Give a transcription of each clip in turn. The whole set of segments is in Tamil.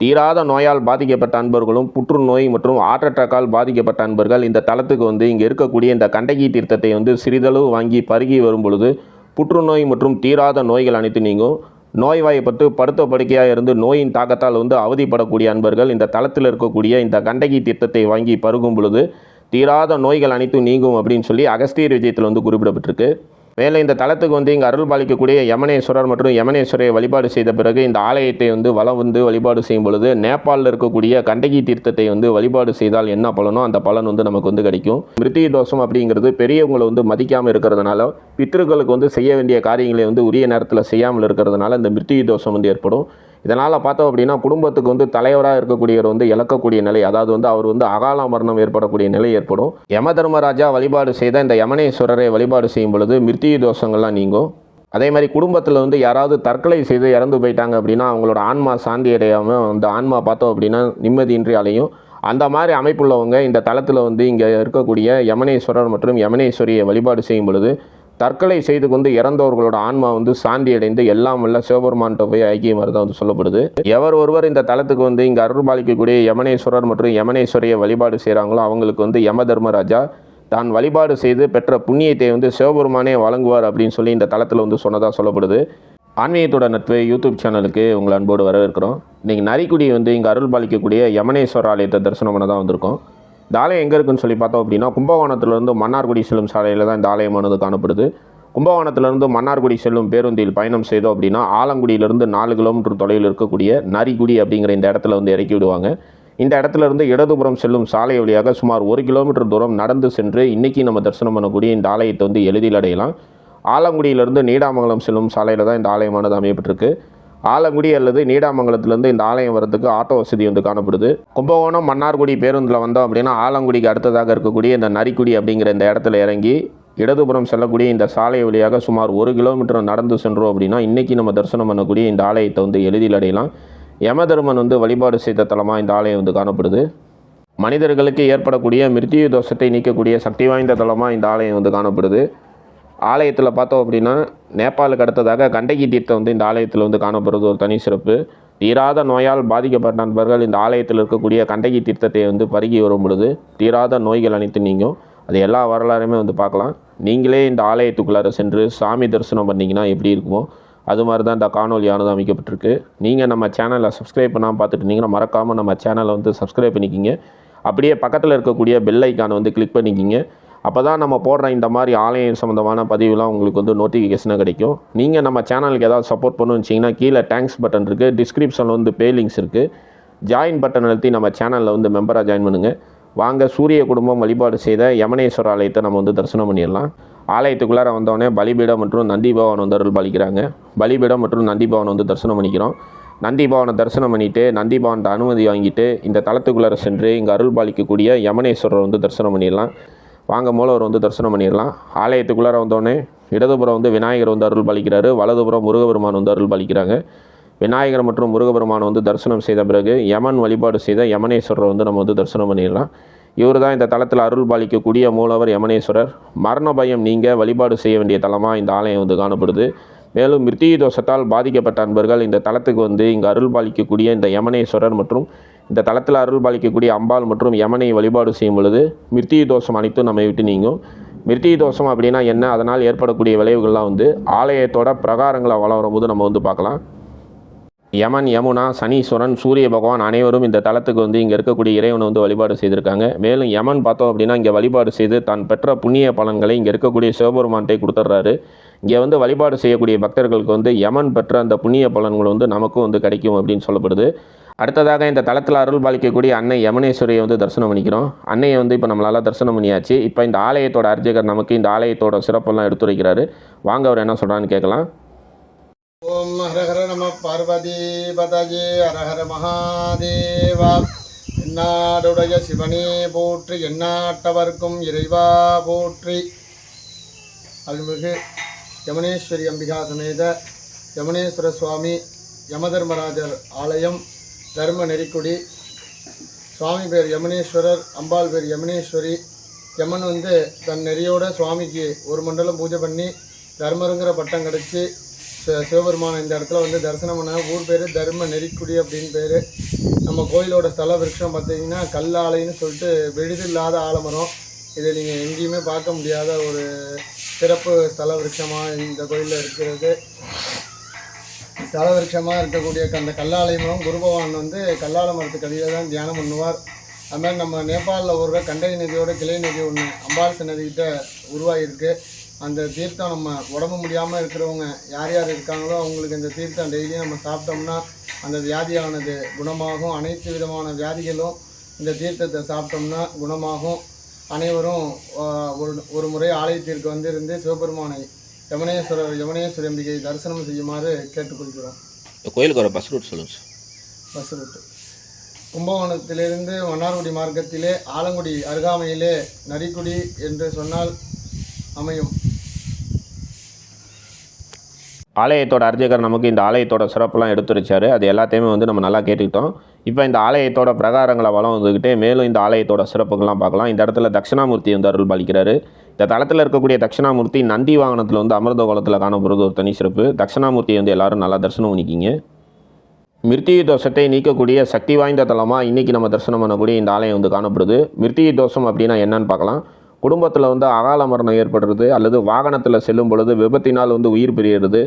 தீராத நோயால் பாதிக்கப்பட்ட அன்பர்களும் புற்றுநோய் மற்றும் ஹார்ட் அட்டாக்கால் பாதிக்கப்பட்ட அன்பர்கள் இந்த தளத்துக்கு வந்து இங்கே இருக்கக்கூடிய இந்த கண்டகி தீர்த்தத்தை வந்து சிறிதளவு வாங்கி பருகி வரும் பொழுது புற்றுநோய் மற்றும் தீராத நோய்கள் அனைத்து நீங்கும். நோய்வாய்ப்பட்டு படுத்த படுக்கையாக இருந்து நோயின் தாக்கத்தால் வந்து அவதிப்படக்கூடிய அன்பர்கள் இந்த தளத்தில் இருக்கக்கூடிய இந்த கண்டகி தீர்த்தத்தை வாங்கி பருகும் பொழுது தீராத நோய்கள் அனைத்தும் நீங்கும் அப்படின்னு சொல்லி அகஸ்தியர் விஜயத்தில் வந்து குறிப்பிடப்பட்டிருக்கு. மேலே இந்த தலத்துக்கு வந்து இங்கே அருள் பாலிக்கக்கூடிய யமனேஸ்வரர் மற்றும் யமனேஸ்வரை வழிபாடு செய்த பிறகு இந்த ஆலயத்தை வந்து வலம் வந்து வழிபாடு செய்யும் பொழுது நேபாளில் இருக்கக்கூடிய கண்டகி தீர்த்தத்தை வந்து வழிபாடு செய்தால் என்ன பலனோ அந்த பலன் வந்து நமக்கு வந்து கிடைக்கும். மிருத்திய தோஷம் அப்படிங்கிறது பெரியவங்களை வந்து மதிக்காமல் இருக்கிறதுனால பித்ருக்களுக்கு வந்து செய்ய வேண்டிய காரியங்களை வந்து உரிய நேரத்தில் செய்யாமல் இருக்கிறதுனால இந்த மிருத்திய தோஷம் வந்து ஏற்படும். இதனால் பார்த்தோம் அப்படின்னா குடும்பத்துக்கு வந்து தலைவராக இருக்கக்கூடியவர் வந்து இழக்கக்கூடிய நிலை அதாவது வந்து அவர் வந்து அகால மரணம் ஏற்படக்கூடிய நிலை ஏற்படும். யம தர்மராஜா வழிபாடு செய்த இந்த யமனேஸ்வரரை வழிபாடு செய்யும் பொழுது மிருத்திய தோஷங்கள்லாம் நீங்கும். அதே மாதிரி குடும்பத்தில் வந்து யாராவது தற்கொலை செய்து இறந்து போயிட்டாங்க அப்படின்னா அவங்களோட ஆன்மா சாந்தி அடையாமல் அந்த ஆன்மா பார்த்தோம் அப்படின்னா நிம்மதியின்றி அலையும் அந்த மாதிரி அமைப்புள்ளவங்க இந்த தளத்தில் வந்து இங்கே இருக்கக்கூடிய யமனேஸ்வரர் மற்றும் யமனேஸ்வரியை வழிபாடு செய்யும் பொழுது தற்கொலை செய்து கொண்டு இறந்தவர்களோட ஆன்மா வந்து சாந்தி அடைந்து எல்லாம் வல்ல சிவபெருமான்கிட்ட போய் ஐக்கியமாக தான் வந்து சொல்லப்படுது. எவர் ஒருவர் இந்த தளத்துக்கு வந்து இங்கே அருள்பாலிக்கக்கூடிய யமனேஸ்வரர் மற்றும் யமனேஸ்வரியை வழிபாடு செய்கிறாங்களோ அவங்களுக்கு வந்து யம தர்மராஜா தான் வழிபாடு செய்து பெற்ற புண்ணியத்தை வந்து சிவபெருமானே வழங்குவார் அப்படின்னு சொல்லி இந்த தளத்தில் வந்து சொன்னதாக சொல்லப்படுது. ஆன்மீகத்தோட நட்பு யூடியூப் சேனலுக்கு உங்களை அன்போடு வரவேற்கிறோம். இன்றைக்கி நரிக்குடி வந்து இங்கே அருள் பாலிக்கக்கூடிய யமனேஸ்வர ஆலயத்தை தரிசனம் பண்ண தான் வந்திருக்கோம். இந்த ஆலயம் எங்கே இருக்குன்னு சொல்லி பார்த்தோம் அப்படின்னா கும்பகோணத்திலிருந்து மன்னார்குடி செல்லும் சாலையில் தான் இந்த ஆலயமானது காணப்படுது. கும்பகோணத்திலிருந்து மன்னார்குடி செல்லும் பேருந்தில் பயணம் செய்தோம் அப்படின்னா ஆலங்குடியிலிருந்து நாலு கிலோமீட்டர் தொலைவில் இருக்கக்கூடிய நரிக்குடி அப்படிங்கிற இந்த இடத்துல வந்து இறக்கி விடுவாங்க. இந்த இடத்துல இருந்து இடதுபுறம் செல்லும் சாலை வழியாக சுமார் ஒரு கிலோமீட்டர் தூரம் நடந்து சென்று இன்றைக்கி நம்ம தரிசனம் பண்ணக்கூடிய இந்த ஆலயத்தை வந்து எளிதில் அடையலாம். ஆலங்குடியிலிருந்து நீடாமங்கலம் செல்லும் சாலையில் தான் இந்த ஆலயமானது அமையப்பட்டிருக்கு. ஆலங்குடி அல்லது நீடாமங்கலத்திலேருந்து இந்த ஆலயம் வரதுக்கு ஆட்டோ வசதி வந்து காணப்படுது. கும்பகோணம் மன்னார்குடி பேருந்தில் வந்தோம் அப்படின்னா ஆலங்குடிக்கு அடுத்ததாக இருக்கக்கூடிய இந்த நரிக்குடி அப்படிங்கிற இந்த இடத்துல இறங்கி இடதுபுறம் செல்லக்கூடிய இந்த சாலை வழியாக சுமார் ஒரு கிலோமீட்டர் நடந்து சென்றோம் அப்படின்னா இன்றைக்கி நம்ம தரிசனம் பண்ணக்கூடிய இந்த ஆலயத்தை வந்து எளிதில் அடையலாம். யமதர்மன் வந்து வழிபாடு செய்த தலமாக இந்த ஆலயம் வந்து காணப்படுது. மனிதர்களுக்கு ஏற்படக்கூடிய மிருத்திய தோஷத்தை நீக்கக்கூடிய சக்தி வாய்ந்த தலமாக இந்த ஆலயம் வந்து காணப்படுது. ஆலயத்தில் பார்த்தோம் அப்படின்னா நேபாளுக்கு அடுத்ததாக கண்டகி தீர்த்தம் வந்து இந்த ஆலயத்தில் வந்து காணப்படுறது ஒரு தனி சிறப்பு. தீராத நோயால் பாதிக்கப்பட்ட நண்பர்கள் இந்த ஆலயத்தில் இருக்கக்கூடிய கண்டகி தீர்த்தத்தை வந்து பருகி வரும் பொழுது தீராத நோய்கள் அனைத்து நீங்கும். அது எல்லா வரலாறுமே வந்து பார்க்கலாம். நீங்களே இந்த ஆலயத்துக்குள்ளார சென்று சாமி தரிசனம் பண்ணிங்கன்னா எப்படி இருக்குமோ அது மாதிரி தான் இந்த காணொலியானது அமைக்கப்பட்டிருக்கு. நீங்கள் நம்ம சேனலை சப்ஸ்கிரைப் பண்ணாமல் பார்த்துட்டு இருந்தீங்கன்னா மறக்காமல் நம்ம சேனலை வந்து சப்ஸ்கிரைப் பண்ணிக்கிங்க. அப்படியே பக்கத்தில் இருக்கக்கூடிய பெல் ஐக்கானை வந்து கிளிக் பண்ணிக்கிங்க. அப்போ தான் நம்ம போடுற இந்த மாதிரி ஆலயம் சம்மந்தமான பதிவுலாம் உங்களுக்கு வந்து நோட்டிஃபிகேஷனாக கிடைக்கும். நீங்கள் நம்ம சேனலுக்கு ஏதாவது சப்போர்ட் பண்ணுச்சிங்கன்னா கீழே தேங்க்ஸ் பட்டன் இருக்குது டிஸ்கிரிப்ஷனில் வந்து பே லிங்க்ஸ் இருக்குது ஜாயின் பட்டன் அழுத்தி நம்ம சேனலில் வந்து மெம்பராக ஜாயின் பண்ணுங்கள் வாங்க சூரிய குடும்பம் வழிபாடு செய்த யமனேஸ்வர ஆலயத்தை நம்ம வந்து தரிசனம் பண்ணிடலாம். ஆலயத்துக்குள்ளார வந்தோடனே பலிபீடம் மற்றும் நந்தி பவன் வந்து அருள் பலிபீடம் மற்றும் நந்திபவன் வந்து தரிசனம் பண்ணிக்கிறோம். நந்தி பவனை தரிசனம் பண்ணிவிட்டு நந்திபவன்கிட்ட அனுமதி வாங்கிட்டு இந்த தளத்துக்குள்ளார சென்று இங்கே அருள் பாலிக்கக்கூடிய யமனேஸ்வரர் வந்து தரிசனம் பண்ணிடலாம். வாங்க மூலவர் வந்து தரிசனம் பண்ணிடலாம். ஆலயத்துக்குள்ளார வந்தோடனே இடதுபுறம் வந்து விநாயகர் வந்து அருள் பலிக்கிறாரு வலதுபுறம் முருகபெருமான் வந்து அருள் பாலிக்கிறாங்க விநாயகர் மற்றும் முருகபெருமான் வந்து தரிசனம் செய்த பிறகு யமன் வழிபாடு செய்த யமனேஸ்வரர் வந்து நம்ம வந்து தரிசனம் பண்ணிடலாம். இவர் தான் இந்த தலத்தில் அருள் பாலிக்கக்கூடிய மூலவர் யமனேஸ்வரர். மரண பயம் நீங்கள் வழிபாடு செய்ய வேண்டிய தலமாக இந்த ஆலயம் வந்து காணப்படுது. மேலும் மிருத்திய தோஷத்தால் பாதிக்கப்பட்ட அன்பர்கள் இந்த தலத்துக்கு வந்து இங்கே அருள் பாலிக்கக்கூடிய இந்த யமனேஸ்வரர் மற்றும் இந்த தளத்தில் அருள் பாலிக்கக்கூடிய அம்பாள் மற்றும் யமனை வழிபாடு செய்யும் பொழுது மிருத்திய தோஷம் அனைத்தும் நம்மை விட்டு நீங்கும். மிருத்திய தோஷம் அப்படின்னா என்ன? அதனால் ஏற்படக்கூடிய விளைவுகள்லாம் வந்து ஆலயத்தோட பிரகாரங்களை வளரும் போது நம்ம வந்து பார்க்கலாம். யமன் யமுனா சனீஸ்வரன் சூரிய பகவான் அனைவரும் இந்த தளத்துக்கு வந்து இங்கே இருக்கக்கூடிய இறைவனை வந்து வழிபாடு செய்திருக்காங்க. மேலும் யமன் பார்த்தோம் அப்படின்னா இங்கே வழிபாடு செய்து தான் பெற்ற புண்ணிய பலன்களை இங்கே இருக்கக்கூடிய சிவபெருமான்ட்டை கொடுத்துட்றாரு. இங்கே வந்து வழிபாடு செய்யக்கூடிய பக்தர்களுக்கு வந்து யமன் பெற்ற அந்த புண்ணிய பலன்கள் வந்து நமக்கும் வந்து கிடைக்கும் அப்படின்னு சொல்லப்படுது. அடுத்ததாக இந்த தளத்தில் அருள் பாலிக்கக்கூடிய அன்னை யமனேஸ்வரியை வந்து தரிசனம் பண்ணிக்கிறோம். அன்னையை வந்து இப்போ நம்மளால் தரிசனம் பண்ணியாச்சு. இப்போ இந்த ஆலயத்தோட அர்ச்சகர் நமக்கு இந்த ஆலயத்தோட சிறப்பெல்லாம் எடுத்துரைக்கிறாரு வாங்க அவர் என்ன சொல்கிறான்னு கேட்கலாம். ஓம் ஹரஹர நம பார்வதி பதஜே ஹரஹர மகாதேவா. என்னாடுடைய சிவனே போற்றி எண்ணாட்டவர்க்கும் இறைவா போற்றி. அருள்மிகு யமுனேஸ்வரி அம்பிகா சமேத யமுனேஸ்வர சுவாமி யமதர்மராஜர் ஆலயம் தர்ம நெறிக்குடி. சுவாமி பேர் யமுனேஸ்வரர் அம்பாள் பேர் யமுனேஸ்வரி. யமன் வந்து தன் நெறியோட சுவாமிக்கு ஒரு மண்டலம் பூஜை பண்ணி தர்மருங்கிற பட்டம் கிடச்சி சிவபெருமான இந்த இடத்துல வந்து தரிசனம் பண்ண ஊர் பேர் தர்ம நெறிக்குடி அப்படின்னு பேர். நம்ம கோயிலோட ஸ்தல விருட்சம் பார்த்தீங்கன்னா கல்லாலைன்னு சொல்லிட்டு விழுதில்லாத ஆலமரம். இதை நீங்கள் எங்கேயுமே பார்க்க முடியாத ஒரு சிறப்பு ஸ்தல விருட்சமாக இந்த கோயிலில் இருக்கிறது. ஸ்தல விருட்சமாக இருக்கக்கூடிய அந்த கல்லாலயமும் குருபவான் வந்து கல்லால மரத்துக்கு அடியில் தான் தியானம் பண்ணுவார். அது மாதிரி நம்ம நேபாளில் ஒரு கண்டகி நதியோட கிளை நதி ஒன்று அம்பாள் சன்னதிக்கிட்ட உருவாகியிருக்கு அந்த தீர்த்தம் நம்ம உடம்பு முடியாமல் இருக்கிறவங்க யார் யார் இருக்காங்களோ அவங்களுக்கு இந்த தீர்த்தம் டெய்லியும் நம்ம சாப்பிட்டோம்னா அந்த வியாதியானது குணமாகும். அனைத்து விதமான வியாதிகளும் இந்த தீர்த்தத்தை சாப்பிட்டோம்னா குணமாகும். அனைவரும் ஒரு ஒரு முறை ஆலயத்திற்கு வந்திருந்து சிவபெருமானை யமுனேஸ்வரர் யமுனேஸ்வரி அம்பிகை தரிசனம் செய்யுமாறு கேட்டுக்கொள்கிறோம். கோயிலுக்கு வர பஸ் ரூட் சொல்லுங்கள் சார். Bus route. கும்பகோணத்திலிருந்து மன்னார்குடி மார்க்கத்திலே ஆலங்குடி அருகாமையிலே நரிக்குடி என்று சொன்னால் அமையும். ஆலயத்தோட அர்ச்சகர் நமக்கு இந்த ஆலயத்தோட சிறப்பெல்லாம் எடுத்துருச்சாரு. அது எல்லாத்தையுமே வந்து நம்ம நல்லா கேட்டுக்கிட்டோம். இப்போ இந்த ஆலயத்தோட பிரகாரங்களை வளம் வந்துக்கிட்டே மேலும் இந்த ஆலயத்தோட சிறப்புகள்லாம் பார்க்கலாம். இந்த இடத்துல தட்சிணாமூர்த்தி வந்து அருள் பாலிக்கிறாரு இந்த தளத்தில் இருக்கக்கூடிய தட்சிணாமூர்த்தி நந்தி வாகனத்தில் வந்து அமிர்த கோலத்தில் காணப்படுறது ஒரு தனி சிறப்பு. தட்சிணாமூர்த்தியை வந்து எல்லாரும் நல்லா தரிசனம் பண்ணிக்கிங்க. மிருத்திகை தோஷத்தை நீக்கக்கூடிய சக்தி வாய்ந்த தலமாக இன்றைக்கி நம்ம தரிசனம் பண்ணக்கூடிய இந்த ஆலயம் வந்து காணப்படுது. மிருத்திகை தோஷம் அப்படின்னா என்னன்னு பார்க்கலாம். குடும்பத்தில் வந்து அகால மரணம் ஏற்படுறது அல்லது வாகனத்தில் செல்லும் பொழுது விபத்தினால் வந்து உயிர் பிரியிறது.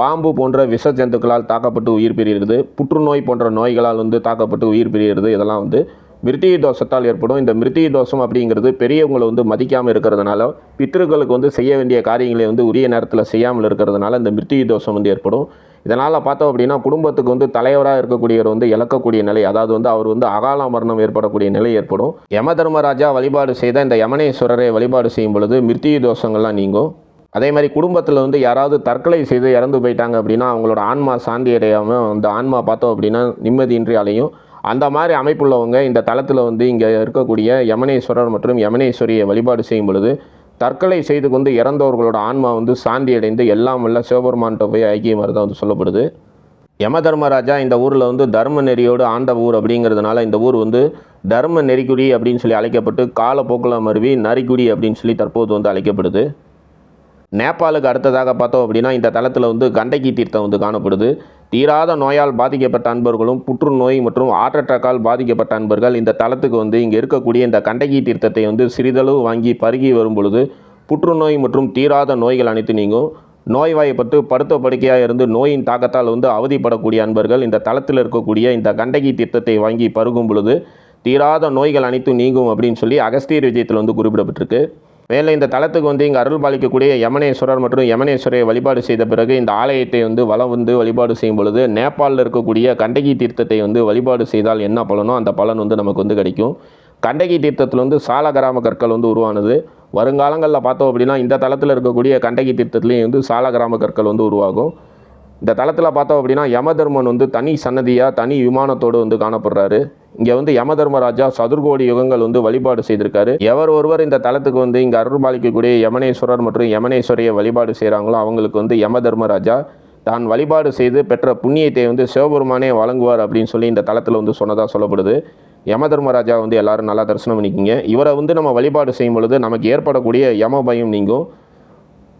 பாம்பு போன்ற விஷ ஜந்துக்களால் தாக்கப்பட்டு உயிர் பிரிகிறது. புற்றுநோய் போன்ற நோய்களால் வந்து தாக்கப்பட்டு உயிர் பிரிகிறது. இதெல்லாம் வந்து மிருத்திய தோஷத்தால் ஏற்படும். இந்த மிருத்திய தோஷம் அப்படிங்கிறது பெரியவங்களை வந்து மதிக்காமல் இருக்கிறதுனால பித்திருக்களுக்கு வந்து செய்ய வேண்டிய காரியங்களை வந்து உரிய நேரத்தில் செய்யாமல் இருக்கிறதுனால இந்த மிருத்திய தோஷம் வந்து ஏற்படும். இதனால் பார்த்தோம் அப்படின்னா குடும்பத்துக்கு வந்து தலைவராக இருக்கக்கூடியவர் வந்து இழக்கக்கூடிய நிலை அதாவது வந்து அவர் வந்து அகால மரணம் ஏற்படக்கூடிய நிலை ஏற்படும். யம தர்மராஜா வழிபாடு செய்த இந்த யமனேஸ்வரரை வழிபாடு செய்யும் பொழுது மிருத்திய தோஷங்கள்லாம் நீங்கும். அதே மாதிரி குடும்பத்தில் வந்து யாராவது தற்கொலை செய்து இறந்து போயிட்டாங்க அப்படின்னா அவங்களோட ஆன்மா சாந்தி அடையாமல் அந்த ஆன்மா பார்த்தோம் அப்படின்னா நிம்மதியின்றி அலையும் அந்த மாதிரி அமைப்புள்ளவங்க இந்த தளத்தில் வந்து இங்கே இருக்கக்கூடிய யமனேஸ்வரர் மற்றும் யமனேஸ்வரியை வழிபாடு செய்யும் பொழுது தற்கொலை செய்து கொண்டு இறந்தவர்களோட ஆன்மா வந்து சாந்தி அடைந்து எல்லாம் வல்ல சிவபெருமான்கிட்ட போய் ஐக்கியமாக வந்து சொல்லப்படுது. யம தர்மராஜா இந்த ஊரில் வந்து தர்ம நெறியோடு ஆண்ட ஊர் அப்படிங்கிறதுனால இந்த ஊர் வந்து தர்ம நெறிக்குடி அப்படின்னு சொல்லி அழைக்கப்பட்டு காலப்போக்கில் மருவி நரிக்குடி அப்படின்னு சொல்லி தற்போது வந்து அழைக்கப்படுது. நேபாளுக்கு அடுத்ததாக பார்த்தோம் அப்படின்னா இந்த தளத்தில் வந்து கண்டகி தீர்த்தம் வந்து காணப்படுது. தீராத நோயால் பாதிக்கப்பட்ட அன்பர்களும் புற்றுநோய் மற்றும் ஆற்றற்றக்கால் பாதிக்கப்பட்ட அன்பர்கள் இந்த தளத்துக்கு வந்து இங்கே இருக்கக்கூடிய இந்த கண்டகி தீர்த்தத்தை வந்து சிறிதளவு வாங்கி பருகி வரும் பொழுது புற்றுநோய் மற்றும் தீராத நோய்கள் அனைத்து நீங்கும். நோய்வாய்ப்பட்டு படுத்த படுக்கையாக இருந்து நோயின் தாக்கத்தால் வந்து அவதிப்படக்கூடிய அன்பர்கள் இந்த தளத்தில் இருக்கக்கூடிய இந்த கண்டகி தீர்த்தத்தை வாங்கி பருகும் பொழுது தீராத நோய்கள் அனைத்தும் நீங்கும் அப்படின்னு சொல்லி அகஸ்தியர் விஜயத்தில் வந்து குறிப்பிடப்பட்டிருக்கு. மேலே இந்த தலத்துக்கு வந்து இங்கே அருள் பாலிக்கக்கூடிய யமனேஸ்வரர் மற்றும் யமனேஸ்வரை வழிபாடு செய்த பிறகு இந்த ஆலயத்தை வந்து வலம் வந்து வழிபாடு செய்யும் பொழுது நேபாளில் இருக்கக்கூடிய கண்டகி தீர்த்தத்தை வந்து வழிபாடு செய்தால் என்ன பலனோ அந்த பலன் வந்து நமக்கு வந்து கிடைக்கும். கண்டகி தீர்த்தத்தில் வந்து சால கிராம கற்கள் வந்து உருவானது. வருங்காலங்களில் பார்த்தோம் அப்படின்னா இந்த தளத்தில் இருக்கக்கூடிய கண்டகி தீர்த்தத்துலேயும் வந்து சால கிராம கற்கள் வந்து உருவாகும். இந்த தளத்தில் பார்த்தோம் அப்படின்னா யமதர்மன் வந்து தனி சன்னதியாக தனி விமானத்தோடு வந்து காணப்படுறாரு. இங்கே வந்து யமதர்மராஜா சதுர்கோடி யுகங்கள் வந்து வழிபாடு செய்திருக்காரு. எவர் ஒருவர் இந்த தலத்துக்கு வந்து இங்கே அருள்பாலிக்கக்கூடிய யமனேஸ்வரர் மற்றும் யமனேஸ்வரியை வழிபாடு செய்கிறாங்களோ அவங்களுக்கு வந்து யமதர்மராஜா தான் வழிபாடு செய்து பெற்ற புண்ணியத்தை வந்து சிவபெருமானே வழங்குவார் அப்படின்னு சொல்லி இந்த தளத்தில் வந்து சொன்னதாக சொல்லப்படுது. யமதர்மராஜா வந்து எல்லாரும் நல்லா தரிசனம் பண்ணிக்கிங்க. இவரை வந்து நம்ம வழிபாடு செய்யும் பொழுது நமக்கு ஏற்படக்கூடிய யம பயம் நீங்கும்.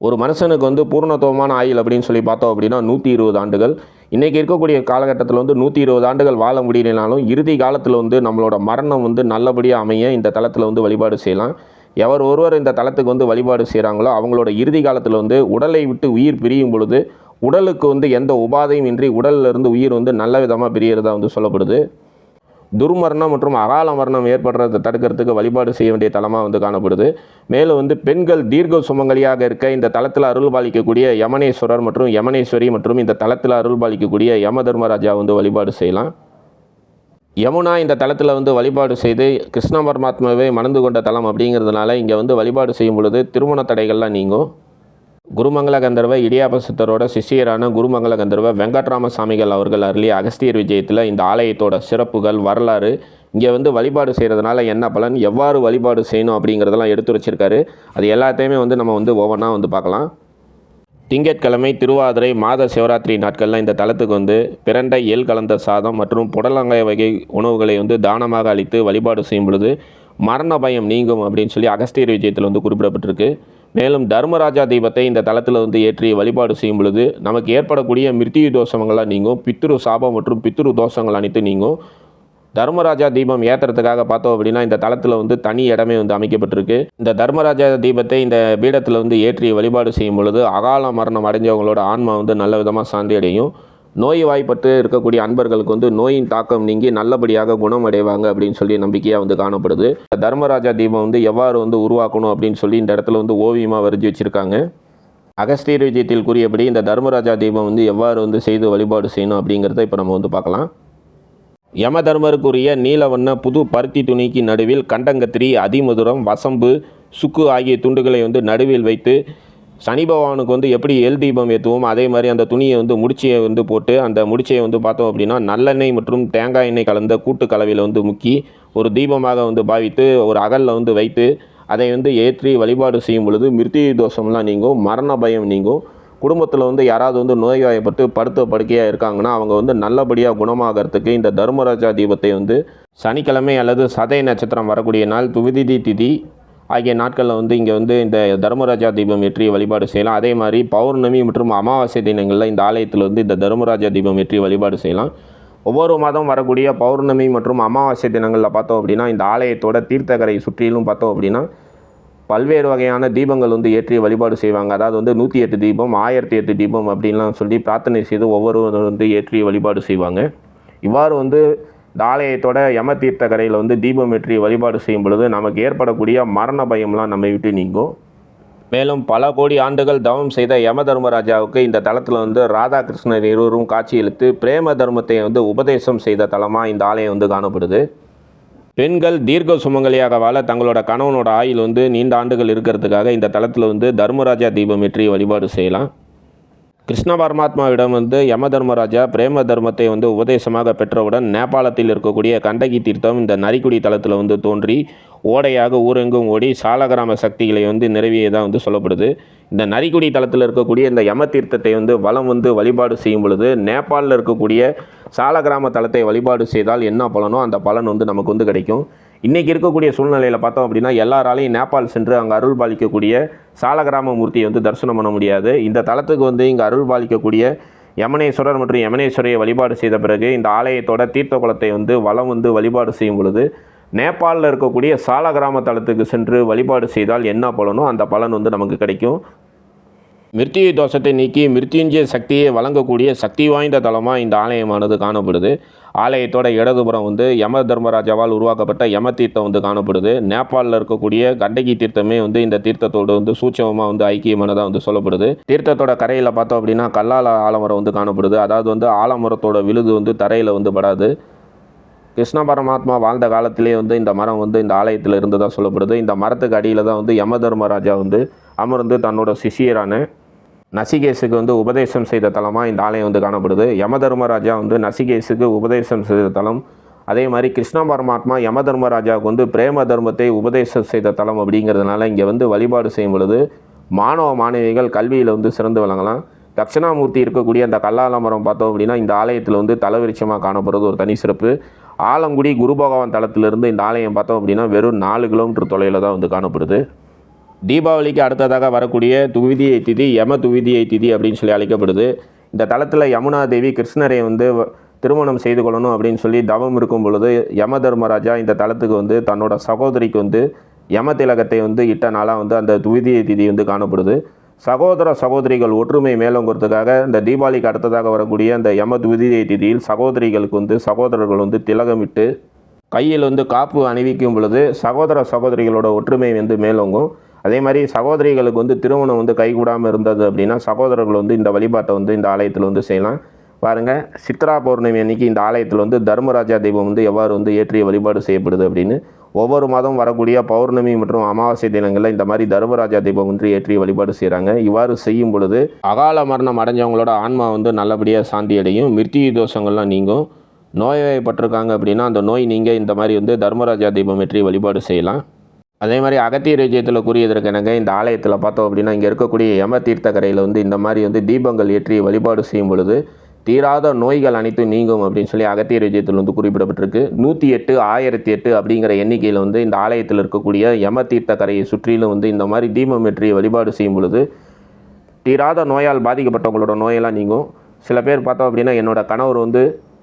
ஒரு மனுஷனுக்கு வந்து பூர்ணத்துவமான ஆயுள் அப்படின்னு சொல்லி பார்த்தோம் அப்படின்னா நூற்றி இருபது ஆண்டுகள். இன்றைக்கி இருக்கக்கூடிய காலகட்டத்தில் வந்து நூற்றி இருபது ஆண்டுகள் வாழ முடியலனாலும் இறுதி காலத்தில் வந்து நம்மளோட மரணம் வந்து நல்லபடியாக அமைய இந்த தளத்தில் வந்து வழிபாடு செய்யலாம். எவர் ஒருவர் இந்த தளத்துக்கு வந்து வழிபாடு செய்கிறாங்களோ அவங்களோட இறுதி காலத்தில் வந்து உடலை விட்டு உயிர் பிரியும் பொழுது உடலுக்கு வந்து எந்த உபாதையும் இன்றி உடலிலிருந்து உயிர் வந்து நல்ல விதமாக பிரியறதா வந்து சொல்லப்படுது. துர்மரணம் மற்றும் அகால மரணம் ஏற்படுறதை தடுக்கிறதுக்கு வழிபாடு செய்ய வேண்டிய தலமாக வந்து காணப்படுது. மேலும் வந்து பெண்கள் தீர்க்க சுமங்கலியாக இருக்க இந்த தளத்தில் அருள் பாலிக்கக்கூடிய யமனேஸ்வரர் மற்றும் யமனேஸ்வரி மற்றும் இந்த தளத்தில் அருள் பாலிக்கக்கூடிய யம தர்மராஜா வந்து வழிபாடு செய்யலாம். யமுனா இந்த தலத்தில் வந்து வழிபாடு செய்து கிருஷ்ண பரமாத்மாவை மணந்து கொண்ட தலம் அப்படிங்கிறதுனால இங்கே வந்து வழிபாடு செய்யும் பொழுது திருமண தடைகள்லாம் நீங்கும். குருமங்கல கந்தர்வ இடியாப சித்தரோட சிஷியரான குருமங்கல கந்தர்வ வெங்கட்ராம சாமிகள் அவர்கள் அருளி அகஸ்தியர் விஜயத்தில் இந்த ஆலயத்தோட சிறப்புகள் வரலாறு இங்கே வந்து வழிபாடு செய்கிறதுனால என்ன பலன் எவ்வாறு வழிபாடு செய்யணும் அப்படிங்கிறதெல்லாம் எடுத்து வச்சிருக்காரு. அது எல்லாத்தையுமே வந்து நம்ம வந்து ஒவ்வொன்றா வந்து பார்க்கலாம். திங்கட்கிழமை திருவாதிரை மாத சிவராத்திரி நாட்களில் இந்த தலத்துக்கு வந்து பிறண்ட எல் கலந்த சாதம் மற்றும் புடலங்காய் வகை உணவுகளை வந்து தானமாக அளித்து வழிபாடு செய்யும் பொழுது மரண பயம் நீங்கும் அப்படின்னு சொல்லி அகஸ்தியர் விஜயத்தில் வந்து குறிப்பிடப்பட்டிருக்கு. மேலும் தர்மராஜா தீபத்தை இந்த தளத்தில் வந்து ஏற்றி வழிபாடு செய்யும் பொழுது நமக்கு ஏற்படக்கூடிய மிருத்தியு தோஷங்கள்லாம் நீங்கும் பித்ரு சாபம் மற்றும் பித்ரு தோஷங்கள் அனைத்து நீங்கும். தர்மராஜா தீபம் ஏற்றுறதுக்காக பார்த்தோம் அப்படின்னா இந்த தளத்தில் வந்து தனி இடமே வந்து அமைக்கப்பட்டிருக்கு. இந்த தர்மராஜா தீபத்தை இந்த பீடத்தில் வந்து ஏற்றி வழிபாடு செய்யும் பொழுது அகால மரணம் அடைஞ்சவங்களோட ஆன்மா வந்து நல்ல விதமாக சாந்தி அடையும் நோய் வாய்ப்பட்டு இருக்கக்கூடிய அன்பர்களுக்கு வந்து நோயின் தாக்கம் நீங்கி நல்லபடியாக குணம் அடைவாங்க அப்படின்னு சொல்லி நம்பிக்கையாக வந்து காணப்படுது. தர்மராஜா தீபம் வந்து எவ்வாறு வந்து உருவாக்கணும் அப்படின்னு சொல்லி இந்த இடத்துல வந்து ஓவியமாக வரைஞ்சி வச்சுருக்காங்க. அகஸ்தீர் விஜயத்தில் கூறியபடி இந்த தர்மராஜா தீபம் வந்து எவ்வாறு வந்து செய்து வழிபாடு செய்யணும் அப்படிங்கிறத இப்போ நம்ம வந்து பார்க்கலாம். யம தர்மருக்குரிய நீலவண்ண புது பருத்தி துணிக்கு நடுவில் கண்டங்கத்திரி அதிமதுரம் வசம்பு சுக்கு ஆகிய துண்டுகளை வந்து நடுவில் வைத்து சனி பகவானுக்கு வந்து எப்படி எல் தீபம் ஏற்றுவோம் அதே மாதிரி அந்த துணியை வந்து முடிச்சியை வந்து போட்டு அந்த முடிச்சியை வந்து பார்த்தோம் அப்படின்னா நல்லெண்ணெய் மற்றும் தேங்காய் எண்ணெய் கலந்த கூட்டு கலவையில் வந்து முக்கி ஒரு தீபமாக வந்து பாவித்து ஒரு அகலில் வந்து வைத்து அதை வந்து ஏற்றி வழிபாடு செய்யும் பொழுது மிருத்தி தோஷம்லாம் நீங்கும் மரண பயம் நீங்கும். குடும்பத்தில் வந்து யாராவது வந்து நோய்வாய்ப்பட்டு படுத்த படுக்கையாக இருக்காங்கன்னா அவங்க வந்து நல்லபடியாக குணமாகறதுக்கு இந்த தர்மராஜா தீபத்தை வந்து சனிக்கிழமை அல்லது சதய நட்சத்திரம் வரக்கூடிய நாள் துவிதி திதி ஆகிய நாட்களில் வந்து இங்கே வந்து இந்த தர்மராஜா தீபம் ஏற்றி வழிபாடு செய்யலாம். அதே மாதிரி பௌர்ணமி மற்றும் அமாவாசை தினங்களில் இந்த ஆலயத்தில் வந்து இந்த தர்மராஜா தீபம் ஏற்றி வழிபாடு செய்யலாம். ஒவ்வொரு மாதம் வரக்கூடிய பௌர்ணமி மற்றும் அமாவாசை தினங்களில் பார்த்தோம் அப்படின்னா இந்த ஆலயத்தோட தீர்த்தக்கரை சுற்றிலும் பார்த்தோம் அப்படின்னா பல்வேறு வகையான தீபங்கள் வந்து ஏற்றி வழிபாடு செய்வாங்க. அதாவது வந்து நூற்றி எட்டு தீபம் ஆயிரத்தி எட்டு தீபம் அப்படின்லாம் சொல்லி பிரார்த்தனை செய்து ஒவ்வொருவரும் வந்து ஏற்றி வழிபாடு செய்வாங்க. இவ்வாறு வந்து இந்த ஆலயத்தோட யம தீர்த்த கரையில் வந்து தீபம் ஏற்றி வழிபாடு செய்யும் பொழுது நமக்கு ஏற்படக்கூடிய மரண பயம்லாம் நம்மை விட்டு நீங்கும். மேலும் பல கோடி ஆண்டுகள் தவம் செய்த யம தர்மராஜாவுக்கு இந்த தளத்தில் வந்து ராதாகிருஷ்ணர் இருவரும் காட்சியளித்து பிரேம தர்மத்தை வந்து உபதேசம் செய்த தலமாக இந்த ஆலயம் வந்து காணப்படுது. பெண்கள் தீர்க்க சுமங்கலியாக வாழ தங்களோட கணவனோட ஆயுள் வந்து நீண்ட ஆண்டுகள் இருக்கிறதுக்காக இந்த தளத்தில் வந்து தர்மராஜா தீபம் ஏற்றி வழிபாடு செய்யலாம். கிருஷ்ண பரமாத்மாவிடம் வந்து யம தர்மராஜா பிரேம தர்மத்தை வந்து உபதேசமாக பெற்றவுடன் நேபாளத்தில் இருக்கக்கூடிய கண்டகி தீர்த்தம் இந்த நரிக்குடி தளத்தில் வந்து தோன்றி ஓடையாக ஊரெங்கும் ஓடி சாலகிராம சக்திகளை வந்து நிறுவியதாக வந்து சொல்லப்படுது. இந்த நரிக்குடி தளத்தில் இருக்கக்கூடிய இந்த யம தீர்த்தத்தை வந்து வலம் வந்து வழிபாடு செய்யும் பொழுது நேபாளில் இருக்கக்கூடிய சாலகிராம தலத்தை வழிபாடு செய்தால் என்ன பலனோ அந்த பலன் வந்து நமக்கு வந்து கிடைக்கும். இன்றைக்கி இருக்கக்கூடிய சூழ்நிலையில் பார்த்தோம் அப்படின்னா எல்லாராலையும் நேபாள் சென்று அங்கே அருள் பாலிக்கக்கூடிய சாலகிராம மூர்த்தியை வந்து தரிசனம் பண்ண முடியாது. இந்த தலத்துக்கு வந்து இங்கே அருள் பாலிக்கக்கூடிய யமனேஸ்வரர் மற்றும் யமனேஸ்வரியை வழிபாடு செய்த பிறகு இந்த ஆலயத்தோட தீர்த்த குளத்தை வந்து வலம் வந்து வழிபாடு செய்யும் பொழுது நேபாளில் இருக்கக்கூடிய சாலகிராம தலத்துக்கு சென்று வழிபாடு செய்தால் என்ன பலனோ அந்த பலன் வந்து நமக்கு கிடைக்கும். மிருத்தியை தோஷத்தை நீக்கி மிருத்யுஞ்சய சக்தியை வழங்கக்கூடிய சக்தி வாய்ந்த தலமாக இந்த ஆலயமானது காணப்படுது. ஆலயத்தோட இடதுபுறம் வந்து யம தர்மராஜாவால் உருவாக்கப்பட்ட யம தீர்த்தம் வந்து காணப்படுது. நேபாளில் இருக்கக்கூடிய கண்டகி தீர்த்தமே வந்து இந்த தீர்த்தத்தோடு வந்து சூட்சமமாக வந்து ஐக்கியமானதாக வந்து சொல்லப்படுது. தீர்த்தத்தோட கரையில் பார்த்தோம் அப்படின்னா கல்லால ஆலமரம் வந்து காணப்படுது. அதாவது வந்து ஆலமரத்தோட விழுது வந்து தரையில் வந்து படாது. கிருஷ்ண பரமாத்மா வாழ்ந்த காலத்திலே வந்து இந்த மரம் வந்து இந்த ஆலயத்தில் இருந்ததாக சொல்லப்படுது. இந்த மரத்துக்கு அடியில் தான் வந்து யம தர்மராஜா வந்து அமர்ந்து தன்னோட சிஷியரான நசிகேஷுக்கு வந்து உபதேசம் செய்த தலமாக இந்த ஆலயம் வந்து காணப்படுது. யம தர்மராஜா வந்து நசிகேஷுக்கு உபதேசம் செய்த தலம். அதே மாதிரி கிருஷ்ண பரமாத்மா யம தர்மராஜாவுக்கு வந்து பிரேம தர்மத்தை உபதேசம் செய்த தலம் அப்படிங்கிறதுனால இங்கே வந்து வழிபாடு செய்யும் பொழுது மாணவ மாணவிகள் கல்வியில் வந்து சிறந்து விளங்கலாம். தட்சிணாமூர்த்தி இருக்கக்கூடிய அந்த கல்லால மரம் பார்த்தோம் அப்படின்னா இந்த ஆலயத்தில் வந்து தலவிருட்சமாக காணப்படுறது ஒரு தனி சிறப்பு. ஆலங்குடி குரு பகவான் இந்த ஆலயம் பார்த்தோம் அப்படின்னா வெறும் நாலு கிலோமீட்டர் தொலைவில் தான் வந்து காணப்படுது. தீபாவளிக்கு அடுத்ததாக வரக்கூடிய துவிதியை திதி யம துவிதியை திதி அப்படின்னு சொல்லி அழைக்கப்படுது. இந்த தளத்தில் யமுனா தேவி கிருஷ்ணரை வந்து வ- திருமணம் செய்து கொள்ளணும் அப்படின்னு சொல்லி தவம் இருக்கும் பொழுது யம தர்மராஜா இந்த தளத்துக்கு வந்து தன்னோட சகோதரிக்கு வந்து யம திலகத்தை வந்து இட்ட நாளாக வந்து அந்த துவிதியை திதி வந்து காணப்படுது. சகோதர சகோதரிகள் ஒற்றுமை மேலோங்கிறதுக்காக இந்த தீபாவளிக்கு அடுத்ததாக வரக்கூடிய அந்த யம துவிதியை திதியில் சகோதரிகளுக்கு வந்து சகோதரர்கள் வந்து திலகமிட்டு கையில் வந்து காப்பு அணிவிக்கும் பொழுது சகோதர சகோதரிகளோட ஒற்றுமை வந்து மேலோங்கும். அதே மாதிரி சகோதரிகளுக்கு வந்து திருமணம் வந்து கைகூடாமல் இருந்தது அப்படின்னா சகோதரர்கள் வந்து இந்த வழிபாட்டை வந்து இந்த ஆலயத்தில் வந்து செய்யலாம். பாருங்கள் சித்ரா பௌர்ணமி அன்னைக்கு இந்த ஆலயத்தில் வந்து தர்மராஜா தெய்வம் வந்து எவ்வாறு வந்து ஏற்றிய வழிபாடு செய்யப்படுது அப்படின்னு ஒவ்வொரு மாதம் வரக்கூடிய பௌர்ணமி மற்றும் அமாவாசை தினங்களில் இந்த மாதிரி தர்மராஜா தீபம் ஒன்று ஏற்றி வழிபாடு செய்கிறாங்க இவ்வாறு செய்யும் பொழுது அகால மரணம் அடைஞ்சவங்களோட ஆன்மா வந்து நல்லபடியாக சாந்தி அடையும். மிருத்யு தோஷங்கள்லாம் நீங்கும். நோய்வாய்ப்பட்டிருக்காங்க அப்படின்னா அந்த நோய் நீங்கள் இந்த மாதிரி வந்து தர்மராஜா தீபம் ஏற்றி வழிபாடு செய்யலாம். அதே மாதிரி அகத்திய விஜயத்தில் கூறியதற்கு எனக்கு இந்த ஆலயத்தில் பார்த்தோம் அப்படின்னா இங்கே இருக்கக்கூடிய யம தீர்த்த கரையில் வந்து இந்த மாதிரி வந்து தீபங்கள் ஏற்றி வழிபாடு செய்யும் பொழுது தீராத நோய்கள் அனைத்தும் நீங்கும் அப்படின்னு சொல்லி அகத்தியர் விஜயத்தில் வந்து குறிப்பிடப்பட்டிருக்கு. நூற்றி எட்டு ஆயிரத்தி எட்டு அப்படிங்கிற எண்ணிக்கையில் வந்து இந்த ஆலயத்தில் இருக்கக்கூடிய யம தீர்த்த கரையை சுற்றிலும் வந்து இந்த மாதிரி தீபமேற்றி வழிபாடு செய்யும் பொழுது தீராத நோயால் பாதிக்கப்பட்டவங்களோட நோயெல்லாம் நீங்கும். சில பேர் பார்த்தோம் அப்படின்னா என்னோட கணவர் வந்து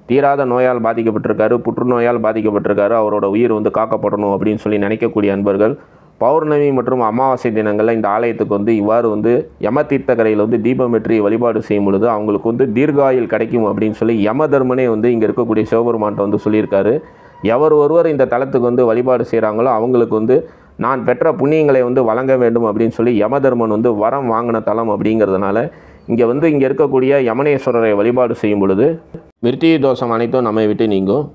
தீராத நோயால் பாதிக்கப்பட்டிருக்காரு புற்றுநோயால் பாதிக்கப்பட்டிருக்காரு அவரோட உயிர் வந்து காக்கப்படணும் அப்படின்னு சொல்லி நினைக்கக்கூடிய அன்பர்கள். பௌர்ணமி மற்றும் அமாவாசை தினங்களில் இந்த ஆலயத்துக்கு வந்து இவ்வாறு வந்து யம தீர்த்தக்கரையில் வந்து தீபமெற்றி வழிபாடு செய்யும் பொழுது அவங்களுக்கு வந்து தீர்காயில் கிடைக்கும் அப்படின்னு சொல்லி யம தர்மனே வந்து இங்கே இருக்கக்கூடிய சிவபெருமான்ட்ட வந்து சொல்லியிருக்காரு. எவர் ஒருவர் இந்த தலத்துக்கு வந்து வழிபாடு செய்கிறாங்களோ அவங்களுக்கு வந்து நான் பெற்ற புண்ணியங்களை வந்து வழங்க வேண்டும் அப்படின்னு சொல்லி யமதர்மன் வந்து வரம் வாங்கின தலம் அப்படிங்கிறதுனால இங்கே வந்து இங்கே இருக்கக்கூடிய யமனேஸ்வரரை வழிபாடு செய்யும் பொழுது மிருத்திய தோஷம் அனைத்தும் நம்மை விட்டு நீங்கும்.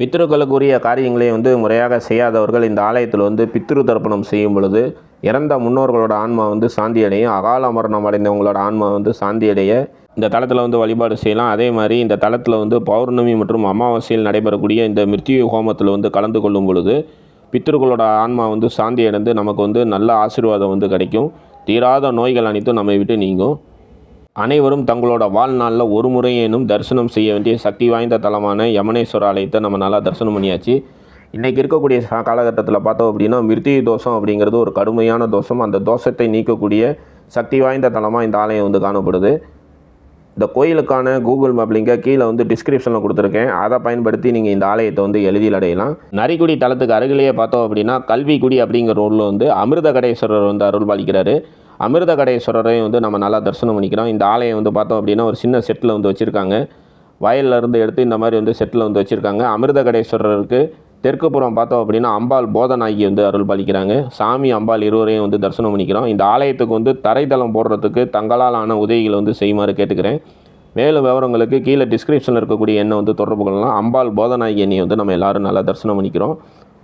பித்ருக்களுக்குரிய காரியங்களை வந்து முறையாக செய்யாதவர்கள் இந்த ஆலயத்தில் வந்து பித்ரு தர்ப்பணம் செய்யும் பொழுது இறந்த முன்னோர்களோட ஆன்மா வந்து சாந்தி அடையும். அகால மரணம் அடைந்தவங்களோட ஆன்மா வந்து சாந்தி அடைய இந்த தளத்தில் வந்து வழிபாடு செய்யலாம். அதே மாதிரி இந்த தளத்தில் வந்து பௌர்ணமி மற்றும் அமாவாசையில் நடைபெறக்கூடிய இந்த மிருத்யு ஹோமத்தில் வந்து கலந்து கொள்ளும் பொழுது பித்ருக்களோட ஆன்மா வந்து சாந்தி அடைந்து நமக்கு வந்து நல்ல ஆசீர்வாதம் வந்து கிடைக்கும். தீராத நோய்கள் அனைத்தும் நம்மை விட்டு நீங்கும். அனைவரும் தங்களோட வாழ்நாளில் ஒரு முறையேனும் தரிசனம் செய்ய வேண்டிய சக்தி வாய்ந்த தலமான யமனேஸ்வர ஆலயத்தை நம்ம நல்லா தரிசனம் பண்ணியாச்சு. இன்றைக்கி இருக்கக்கூடிய காலகட்டத்தில் பார்த்தோம் அப்படின்னா மிருத்திய தோஷம் அப்படிங்கிறது ஒரு கடுமையான தோஷம். அந்த தோஷத்தை நீக்கக்கூடிய சக்தி வாய்ந்த தலமாக இந்த ஆலயம் வந்து காணப்படுது. இந்த கோயிலுக்கான கூகுள் மேப் லிங்கை கீழே வந்து டிஸ்கிரிப்ஷனில் கொடுத்துருக்கேன். அதை பயன்படுத்தி நீங்கள் இந்த ஆலயத்தை வந்து எளிதில் அடையலாம். நரிக்குடி தலத்துக்கு அருகிலேயே பார்த்தோம் அப்படின்னா கல்விக்குடி அப்படிங்கிற ஊரில் வந்து அமிர்த கடேஸ்வரர் வந்து அருள் பாலிக்கிறாரு அமிர்த கடேஸ்வரரையும் வந்து நம்ம நல்லா தரிசனம் பண்ணிக்கிறோம். இந்த ஆலயம் வந்து பார்த்தோம் அப்படின்னா ஒரு சின்ன செட்டில் வந்து வச்சுருக்காங்க. வயல்ல இருந்து எடுத்து இந்த மாதிரி வந்து செட்டில் வந்து வச்சுருக்காங்க. அமிர்த கடேஸ்வரருக்கு தெற்கு புறம் பார்த்தோம் அப்படின்னா அம்பாள் போதநாயகி வந்து அருள் பாலிக்கிறாங்க சாமி அம்பாள் இருவரையும் வந்து தரிசனம் பண்ணிக்கிறோம். இந்த ஆலயத்துக்கு வந்து தரைதளம் போடுறதுக்கு தங்களால் ஆன உதவிகளை வந்து செய்யுமாறு கேட்டுக்கிறேன். மேலும் விவரங்களுக்கு கீழே டிஸ்கிரிப்ஷனில் இருக்கக்கூடிய எண்ணை வந்து தொடர்பு கொள்ளலாம். அம்பாள் போதநாயகி எண்ணியை வந்து நம்ம எல்லாரும் நல்லா தரிசனம் பண்ணிக்கிறோம்.